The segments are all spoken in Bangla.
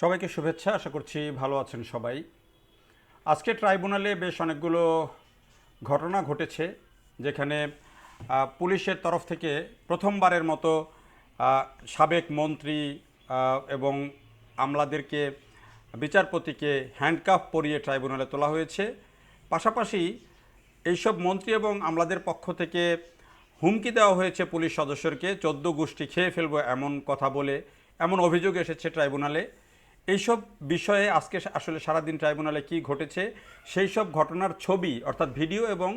সবাইকে শুভেচ্ছা, আশা করছি ভালো আছেন সবাই। আজকে ট্রাইব্যুনালে বেশ অনেকগুলো ঘটনা ঘটেছে, যেখানে পুলিশের তরফ থেকে প্রথমবারের মতো সাবেক মন্ত্রী এবং আমলাদেরকে, বিচারপতিকে হ্যান্ডকাফ পরিয়ে ট্রাইব্যুনালে তোলা হয়েছে। পাশাপাশি এইসব মন্ত্রী এবং আমলাদের পক্ষ থেকে হুমকি দেওয়া হয়েছে পুলিশ সদস্যকে চোদ্দ গোষ্ঠী খেয়ে ফেলব এমন কথা বলে, এমন অভিযোগ এসেছে ট্রাইব্যুনালে। এইসব বিষয়ে আজকে আসলে সারাদিন ট্রাইব্যুনালে কি ঘটেছে সেই সব ঘটনার ছবি, অর্থাৎ ভিডিও এবং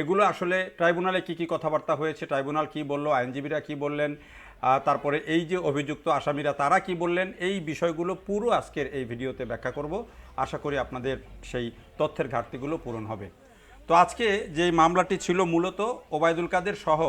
এগুলো আসলে ট্রাইব্যুনালে কি কি কথাবার্তা হয়েছে, ট্রাইব্যুনাল কি বলল, আইনজীবীরা কি বললেন তারপরে এই যে অভিযুক্ত আসামিরা তারা কি বললেন, এই বিষয়গুলো পুরো আজকের এই ভিডিওতে ব্যাখ্যা করব। আশা করি আপনাদের সেই তথ্যের ঘাটতিগুলো পূরণ হবে। তো আজকে যে মামলাটি ছিল মূলত ওবায়দুল কাদের সহ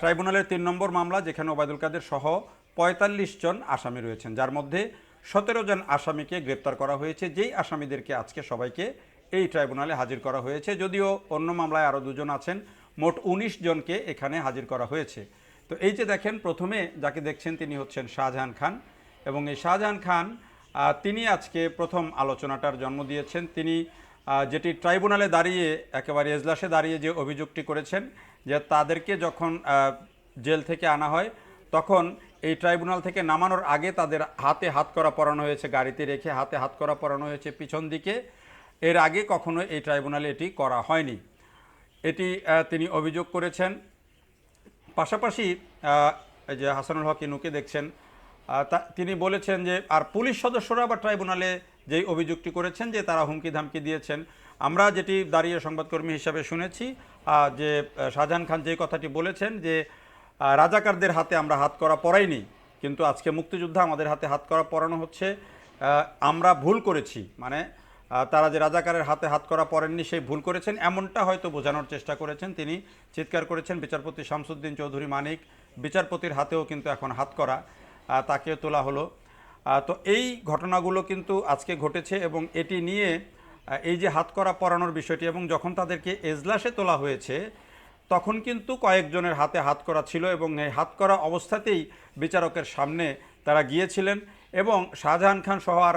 ট্রাইব্যুনালের তিন নম্বর মামলা, যেখানে ওবায়দুল কাদের সহ পঁয়তাল্লিশ জন আসামি রয়েছেন, যার মধ্যে সতেরো জন আসামিকে গ্রেপ্তার করা হয়েছে, যেই আসামিদেরকে আজকে সবাইকে এই ট্রাইব্যুনালে হাজির করা হয়েছে, যদিও অন্য মামলায় আরও দুজন আছেন, মোট উনিশ জনকে এখানে হাজির করা হয়েছে। তো এই যে দেখেন, প্রথমে যাকে দেখছেন তিনি হচ্ছেন শাহজাহান খান এবং এই শাহজাহান খান তিনি আজকে প্রথম আলোচনাটার জন্ম দিয়েছেন। তিনি যেটি ট্রাইব্যুনালে দাঁড়িয়ে, একেবারে এজলাসে দাঁড়িয়ে যে অভিযোগটি করেছেন, যে তাদেরকে যখন জেল থেকে আনা হয়, তখন এই ট্রাইব্যুনাল থেকে নামানোর আগে তাদের হাতে হাত করা পরানো হয়েছে, গাড়িতে রেখে হাতে হাত করা পরানো হয়েছে পিছন দিকে। এর আগে কখনো এই ট্রাইব্যুনালে এটি করা হয়নি। এটি তিনি অভিযোগ করেছেন। পাশাপাশি যে হাসানুল হক ইনুকে দেখছেন তিনি বলেছেন যে, আর পুলিশ সদস্যরা বা ট্রাইব্যুনালে যেই অভিযোগটি করেছেন যে তারা হুমকি ধামকি দিয়েছেন, আমরা যেটি দাঁড়িয়ে সংবাদকর্মী হিসাবে শুনেছি যে শাহজাহান খান যে কথাটি বলেছেন যে রাজাকারদের হাতে আমরা হাত করা পরাইনি কিন্তু আজকে মুক্তিযুদ্ধ আমাদের হাতে হাত করা পরানো হচ্ছে। আমরা ভুল করেছি মানে তারা যে রাজাকারের হাতে হাত করা পড়েননি সেই ভুল করেছেন, এমনটা হয়তো বোঝানোর চেষ্টা করেছেন তিনি। চিৎকার করেছেন বিচারপতি শামসুদ্দিন চৌধুরী মানিক, বিচারপতির হাতেও কিন্তু এখন হাত করা তাকেও তোলা হলো। তো এই ঘটনাগুলো কিন্তু আজকে ঘটেছে এবং এটি নিয়ে এই যে হাত করা পরানোর বিষয়টি এবং যখন তাদেরকে এজলাসে তোলা হয়েছে তখন কিন্তু কয়েকজনের হাতে হাত করা ছিল এবং এই হাত করা অবস্থাতেই বিচারকের সামনে তারা গিয়েছিলেন এবং শাহজাহান খান সহ আর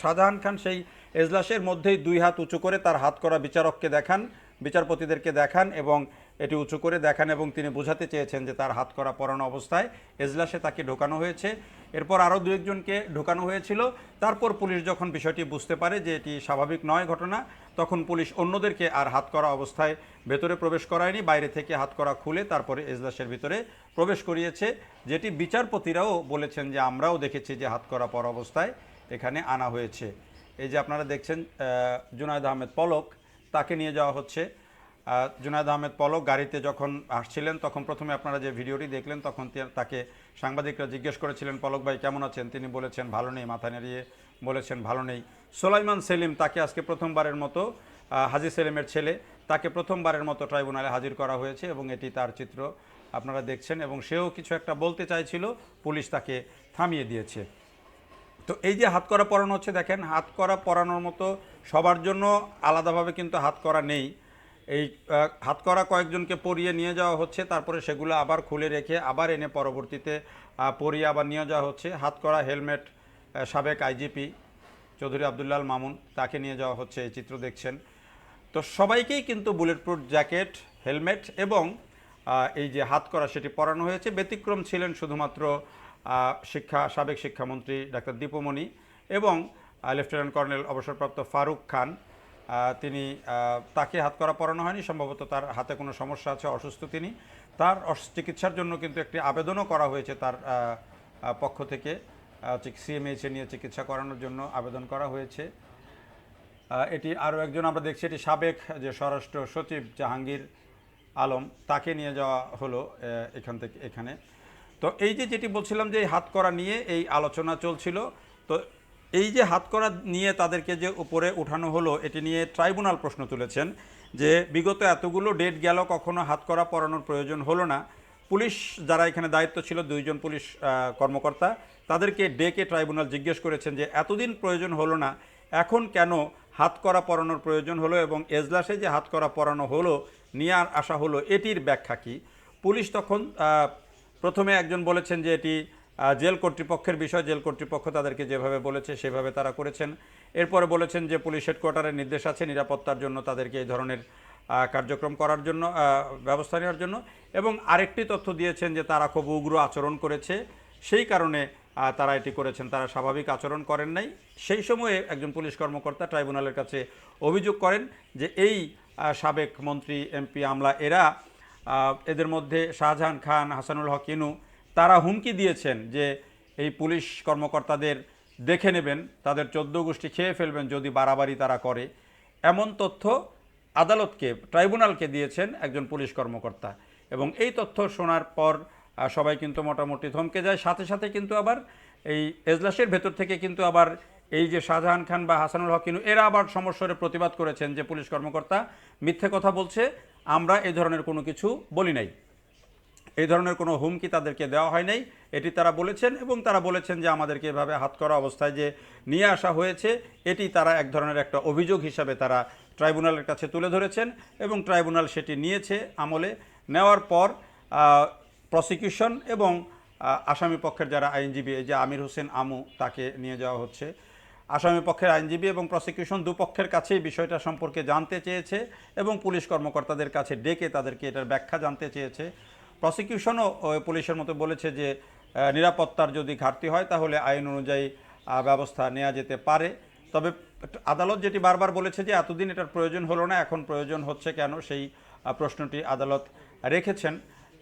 শাহজাহান খান সেই এজলাসের মধ্যেই দুই হাত উঁচু করে তার হাত করা বিচারককে দেখান, বিচারপতিদেরকে দেখান এবং এটি উঁচু করে দেখান এবং তিনি বোঝাতে চেয়েছেন যে তার হাত করা পরানো অবস্থায় এজলাসে তাকে ঢোকানো হয়েছে। এরপর আরও দু একজনকে ঢোকানো হয়েছিল। তারপর পুলিশ যখন বিষয়টি বুঝতে পারে যে এটি স্বাভাবিক নয় ঘটনা তখন পুলিশ অন্যদেরকে আর হাত করা অবস্থায় ভেতরে প্রবেশ করায়নি, বাইরে থেকে হাত করা খুলে তারপরে এজলাসের ভিতরে প্রবেশ করিয়েছে, যেটি বিচারপতিরাও বলেছেন যে আমরাও দেখেছি যে হাত করা পর অবস্থায় এখানে আনা হয়েছে। এই যে আপনারা দেখছেন জুনায়দ আহমেদ পলক, তাকে নিয়ে যাওয়া হচ্ছে। জুনায়দ আহমেদ পলক গাড়িতে যখন আসছিলেন, তখন প্রথমে আপনারা যে ভিডিওটি দেখলেন, তখন তাকে সাংবাদিকরা জিজ্ঞেস করেছিলেন, পলক ভাই, কেমন আছেন? তিনি বলেছেন, ভালো নেই, মাথা নেড়িয়ে বলেছেন, ভালো নেই। সোলাইমান সেলিম তাকে আজকে প্রথমবারের মতো হাজি সেলিমের ছেলে, তাকে প্রথমবারের মতো ট্রাইব্যুনালে হাজির করা হয়েছে এবং এটি তার চিত্র আপনারা দেখছেন এবং সেও কিছু একটা বলতে চাইছিল, পুলিশ তাকে থামিয়ে দিয়েছে। তো এই যে হাত করা পরানো হচ্ছে, দেখেন, হাত করা পরানোর মতো সবার জন্য আলাদাভাবে কিন্তু হাত করা নেই। এই হাত করা কয়েকজনকে পরিয়ে নিয়ে যাওয়া হচ্ছে, তারপরে সেগুলো আবার খুলে রেখে আবার এনে পরবর্তীতে পরিয়ে আবার নিয়ে যাওয়া হচ্ছে। হাত করা, হেলমেট সাবেক আইজিপি চৌধুরী আবদুল্লাল মামুন, তাকে নিয়ে যাওয়া হচ্ছে, এই চিত্র দেখছেন। তো সবাইকেই কিন্তু বুলেট প্রুফ জ্যাকেট, হেলমেট এবং এই যে হাত করা সেটি পরানো হয়েছে। ব্যতিক্রম ছিলেন শুধুমাত্র শিক্ষা, সাবেক শিক্ষামন্ত্রী ডাক্তার দীপমণি এবং লেফটেন্যান্ট কর্নেল অবসরপ্রাপ্ত ফারুক খান। তিনি তাকে হাত করা পরানো হয়নি। সম্ভবত তার হাতে কোনো সমস্যা আছে, অসুস্থ তিনি। তার চিকিৎসার জন্য কিন্তু একটি আবেদনও করা হয়েছে তার পক্ষ থেকে। সিএমএইচে নিয়ে চিকিৎসা করানোর জন্য আবেদন করা হয়েছে। এটি আরও একজন আমরা দেখছি, এটি সাবেক যে স্বরাষ্ট্র সচিব জাহাঙ্গীর আলম, তাকে নিয়ে যাওয়া হলো এখান থেকে, এখানে। তো এই যে যেটি বলছিলাম যে হাত করা নিয়ে এই আলোচনা চলছিল, তো এই যে হাত করা নিয়ে তাদেরকে যে উপরে উঠানো হলো, এটি নিয়ে ট্রাইব্যুনাল প্রশ্ন তুলেছেন যে বিগত এতগুলো ডেট গেল, কখনো হাত করা পরানোর প্রয়োজন হলো না। পুলিশ যারা এখানে দায়িত্ব ছিল, দুইজন পুলিশ কর্মকর্তা, তাদেরকে ডেকে ট্রাইব্যুনাল জিজ্ঞেস করেছেন যে, এতদিন প্রয়োজন হলো না, এখন কেন হাত করা পরানোর প্রয়োজন হলো এবং এজলাসে যে হাত করা পরানো হলো, নিয়ে আর আসা হলো, এটির ব্যাখ্যা কি? পুলিশ তখন প্রথমে একজন বলেছেন যে, এটি জেল কর্তৃপক্ষের বিষয়, জেল কর্তৃপক্ষ তাদেরকে যেভাবে বলেছে, সেভাবে তারা করেছেন। এরপরে বলেছেন যে, পুলিশ হেডকোয়ার্টারের নির্দেশ আছে, নিরাপত্তার জন্য তাদেরকে এই ধরনের কার্যক্রম করার জন্য ব্যবস্থা নেওয়ার জন্য। এবং আরেকটি তথ্য দিয়েছেন যে তারা খুব উগ্র আচরণ করেছে। সেই কারণে তারা এটি করেছেন। তারা স্বাভাবিক আচরণ করেন নাই। সেই সময়ে একজন পুলিশ কর্মকর্তা ট্রাইব্যুনালের কাছে অভিযোগ করেন যে এই সাবেক মন্ত্রী এমপি আমলা, এরা এদের মধ্যে শাহজাহান খান, হাসানুল হক, ইনু, তারা হুমকি দিয়েছেন যে এই পুলিশ কর্মকর্তাদের দেখে নেবেন, তাদের চোদ্দ গোষ্ঠী খেয়ে ফেলবেন যদি বাড়াবাড়ি তারা করে। এমন তথ্য আদালতকে, ট্রাইব্যুনালকে দিয়েছেন একজন পুলিশ কর্মকর্তা। এবং এই তথ্য শোনার পর সবাই কিন্তু মোটামুটি থমকে যায়। সাথে সাথে কিন্তু আবার এই এজলাসের ভেতর থেকে কিন্তু আবার এই যে শাহজাহান খান বা হাসানুল হক ইনু এরা আবার সমস্যারে প্রতিবাদ করেছেন যে পুলিশ কর্মকর্তা মিথ্যে কথা বলছে। আমরা এই ধরনের কোনো কিছু বলি নাই। এই ধরনের কোনো হুমকি তাদেরকে দেওয়া হয় নাই। এটি তারা বলেছেন এবং তারা বলেছেন যে আমাদেরকে এভাবে হাত করা অবস্থায় যে নিয়ে আসা হয়েছে, এটি তারা এক ধরনের একটা অভিযোগ হিসাবে তারা ট্রাইব্যুনালের কাছে তুলে ধরেছেন এবং ট্রাইব্যুনাল সেটি নিয়েছে আমলে। নেওয়ার পর প্রসিকিউশন এবং আসামি পক্ষের যারা আইনজীবী যে আমির হোসেন আমু তাকে নিয়ে যাওয়া হচ্ছে। আসামি পক্ষের আইনজীবী এবং প্রসিকিউশন দুপক্ষের কাছেই বিষয়টা সম্পর্কে জানতে চেয়েছে এবং পুলিশ কর্মকর্তাদের কাছে ডেকে তাদেরকে এটার ব্যাখ্যা জানতে চেয়েছে। প্রসিকিউশনও পুলিশের মতো বলেছে যে নিরাপত্তার যদি ঘাটতি হয় তাহলে আইন অনুযায়ী ব্যবস্থা নেওয়া যেতে পারে। তবে আদালত যেটি বারবার বলেছে যে এতদিন এটার প্রয়োজন হলো না, এখন প্রয়োজন হচ্ছে কেন সেই প্রশ্নটি আদালত রেখেছেন।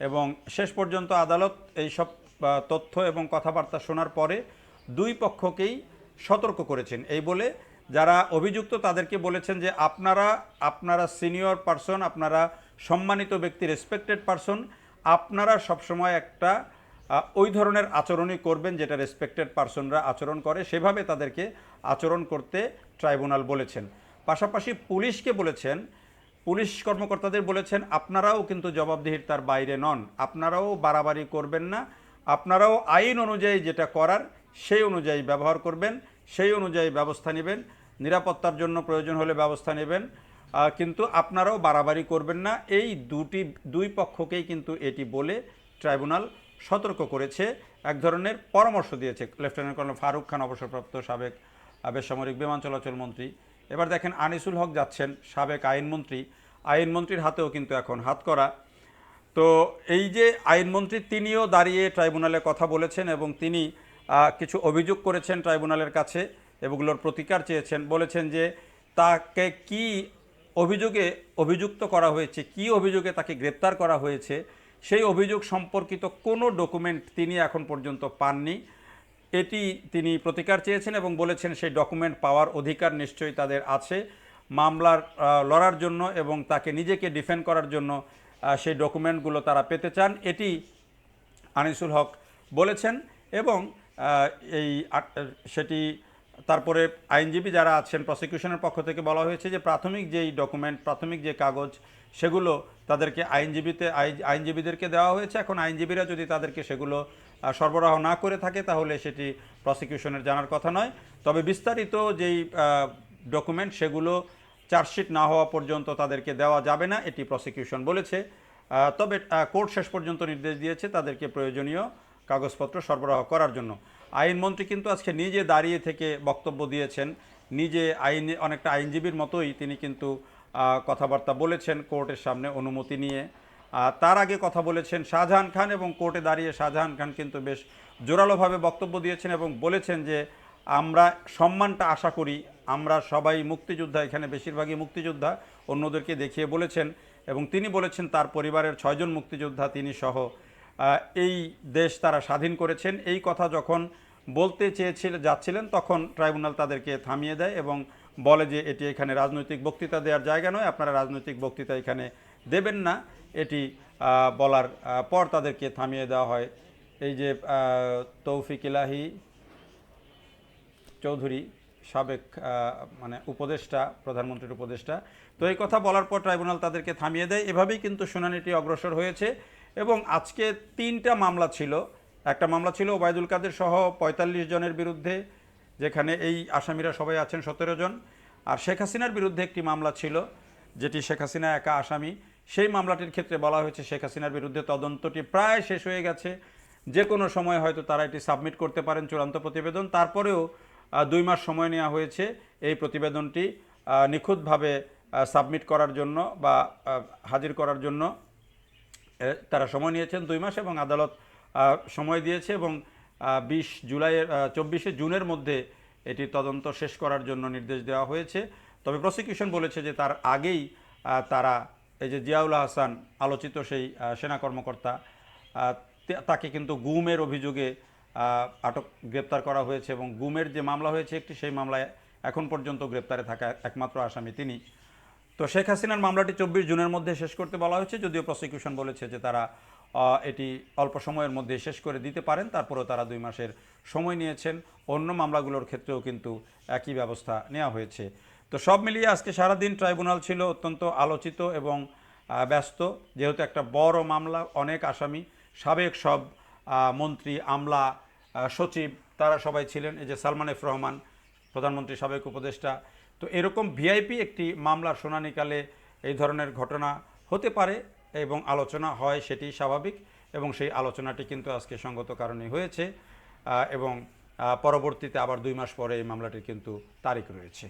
এবং শেষ পর্যন্ত আদালত এই সব তথ্য এবং কথাবার্তা শোনার পরে দুই পক্ষকেই সতর্ক করেছেন। এই বলে যারা অভিযুক্ত তাদেরকে বলেছেন যে আপনারা আপনারা সিনিয়র পারসন, আপনারা সম্মানিত ব্যক্তি রেসপেক্টেড পারসন, আপনারা সবসময় একটা ওই ধরনের আচরণই করবেন যেটা রেসপেক্টেড পার্সনরা আচরণ করে, সেভাবে তাদেরকে আচরণ করতে ট্রাইব্যুনাল বলেছেন। পাশাপাশি পুলিশকে বলেছেন, পুলিশ কর্মকর্তাদের বলেছেন, আপনারাও কিন্তু জবাবদিহির তার বাইরে নন। আপনারাও বাড়াবাড়ি করবেন না। আপনারাও আইন অনুযায়ী যেটা করার, সেই অনুযায়ী ব্যবহার করবেন, সেই অনুযায়ী ব্যবস্থা নেবেন। নিরাপত্তার জন্য প্রয়োজন হলে ব্যবস্থা নেবেন। কিন্তু আপনারাও বাড়াবাড়ি করবেন না। এই দুটি, দুই পক্ষকেই কিন্তু এটি বলে ট্রাইব্যুনাল সতর্ক করেছে, এক ধরনের পরামর্শ দিয়েছে। লেফটেন্যান্ট কর্নেল ফারুক খান, অবসরপ্রাপ্ত সাবেক বেসামরিক বিমান চলাচল মন্ত্রী। এবার দেখেন, আনিসুল হক যাচ্ছেন, সাবেক আইনমন্ত্রী আইনমন্ত্রীর হাতেও কিন্তু এখন হাত করা। তো এই যে আইনমন্ত্রী তিনিও দাঁড়িয়ে ট্রাইব্যুনালে কথা বলেছেন এবং তিনি কিছু অভিযোগ করেছেন ট্রাইব্যুনালের কাছে এগুলোর প্রতিকার চেয়েছেন। বলেছেন যে তাকে কি অভিযোগে অভিযুক্ত করা হয়েছে, কি অভিযোগে তাকে গ্রেপ্তার করা হয়েছে সেই অভিযোগ সম্পর্কিত কোনো ডকুমেন্ট তিনি এখন পর্যন্ত পাননি। এটি তিনি প্রতিকার চেয়েছেন এবং বলেছেন সেই ডকুমেন্ট পাওয়ার অধিকার নিশ্চয়ই তাদের আছে। মামলার লড়ার জন্য এবং তাকে নিজেকে ডিফেন্ড করার জন্য সেই ডকুমেন্টগুলো তারা পেতে চান। এটি আনিসুল হক বলেছেন এবং এই সেটি তারপরে আইনজীবী যারা আছেন প্রসিকিউশনের পক্ষ থেকে বলা হয়েছে যে প্রাথমিক যেই ডকুমেন্ট প্রাথমিক যে কাগজ, সেগুলো তাদেরকে আইনজীবীতে, আই- আইনজীবীদেরকে দেওয়া হয়েছে। এখন আইনজীবীরা যদি তাদেরকে সেগুলো সরবরাহ না করে থাকে, তাহলে সেটি প্রসিকিউশনের জানার কথা নয়। তবে বিস্তারিত যেই ডকুমেন্ট সেগুলো চার্জশিট না হওয়া পর্যন্ত তাদেরকে দেওয়া যাবে না, এটি প্রসিকিউশন বলেছে। তবে কোর্ট শেষ পর্যন্ত নির্দেশ দিয়েছে তাদেরকে প্রয়োজনীয় কাগজপত্র সরবরাহ করার জন্য। আইনমন্ত্রী কিন্তু আজকে নিজে দাঁড়িয়ে থেকে বক্তব্য দিয়েছেন। নিজে আইন, অনেকটা আইনজীবীর মতোই তিনি কিন্তু কথাবার্তা বলেছেন কোর্টের সামনে অনুমতি নিয়ে। তার আগে কথা বলেছেন শাহজাহান খান এবং কোর্টে দাঁড়িয়ে শাহজাহান খান কিন্তু বেশ জোরালোভাবে বক্তব্য দিয়েছেন এবং বলেছেন যে, আমরা সম্মানটা আশা করি, আমরা সবাই মুক্তিযোদ্ধা, এখানে বেশিরভাগই মুক্তিযোদ্ধা, অন্যদেরকে দেখিয়ে বলেছেন এবং তিনি বলেছেন তার পরিবারের ছয়জন মুক্তিযোদ্ধা, তিনি সহ এই দেশ তারা স্বাধীন করেছেন। এই কথা যখন বলতে চেয়েছিল, যাচ্ছিলেন, তখন ট্রাইব্যুনাল তাদেরকে থামিয়ে দেয় এবং বলে যে এটি এখানে রাজনৈতিক বক্তৃতা দেওয়ার জায়গা নয়, আপনারা রাজনৈতিক বক্তৃতা এখানে দেবেন না। এটি বলার পর তাদেরকে থামিয়ে দেওয়া হয়। এই যে তৌফিক ইলাহি চৌধুরী সাবেক মানে উপদেষ্টা, প্রধানমন্ত্রীর উপদেষ্টা। তো এই কথা বলার পর ট্রাইব্যুনাল তাদেরকে থামিয়ে দেয়। এভাবেই কিন্তু শুনানিটি অগ্রসর হয়েছে। এবং আজকে তিনটা মামলা ছিল। একটা মামলা ছিল ওবায়দুল কাদের সহ পঁয়তাল্লিশ জনের বিরুদ্ধে, যেখানে এই আসামিরা সবাই আছেন সতেরো জন। আর শেখ হাসিনার বিরুদ্ধে একটি মামলা ছিল, যেটি শেখ হাসিনা একা আসামি। সেই মামলাটির ক্ষেত্রে বলা হয়েছে শেখ হাসিনার বিরুদ্ধে তদন্তটি প্রায় শেষ হয়ে গেছে। যে কোনো সময় হয়তো তারা এটি সাবমিট করতে পারেন চূড়ান্ত প্রতিবেদন। তারপরেও দুই মাস সময় নেওয়া হয়েছে এই প্রতিবেদনটি নিখুঁতভাবে সাবমিট করার জন্য বা হাজির করার জন্য। তারা সময় নিয়েছেন দুই মাস এবং আদালত সময় দিয়েছে এবং বিশ জুলাইয়ের চব্বিশে জুনের মধ্যে এটি তদন্ত শেষ করার জন্য নির্দেশ দেওয়া হয়েছে। তবে প্রসিকিউশন বলেছে যে তার আগেই তারা, এই যে জিয়াউল হাসান আলোচিত সেই সেনা কর্মকর্তা তাকে কিন্তু গুমের অভিযোগে আটক, গ্রেপ্তার করা হয়েছে এবং গুমের যে মামলা হয়েছে একটি, সেই মামলায় এখন পর্যন্ত গ্রেপ্তারে থাকা একমাত্র আসামি তিনি। তো শেখ হাসিনার মামলাটি চব্বিশ জুনের মধ্যে শেষ করতে বলা হয়েছে, যদিও প্রসিকিউশন বলেছে যে তারা এটি অল্প সময়ের মধ্যে শেষ করে দিতে পারেন, তারপরেও তারা দুই মাসের সময় নিয়েছেন। অন্য মামলাগুলোর ক্ষেত্রেও কিন্তু একই ব্যবস্থা নেওয়া হয়েছে। তো সব মিলিয়ে আজকে সারাদিন ট্রাইব্যুনাল ছিল অত্যন্ত আলোচিত এবং ব্যস্ত। যেহেতু একটা বড় মামলা, অনেক আসামি, সাবেক সব মন্ত্রী, আমলা সচিব, তারা সবাই ছিলেন। এই যে সালমান এফ রহমান, প্রধানমন্ত্রী, সাবেক উপদেষ্টা তো এরকম ভিআইপি একটি মামলার শুনানিকালে এই ধরনের ঘটনা হতে পারে এবং আলোচনা হয় সেটি স্বাভাবিক এবং সেই আলোচনাটি কিন্তু আজকে সঙ্গত কারণে হয়েছে এবং পরবর্তীতে আবার দুই মাস পরে এই মামলাটির কিন্তু তারিখ রয়েছে।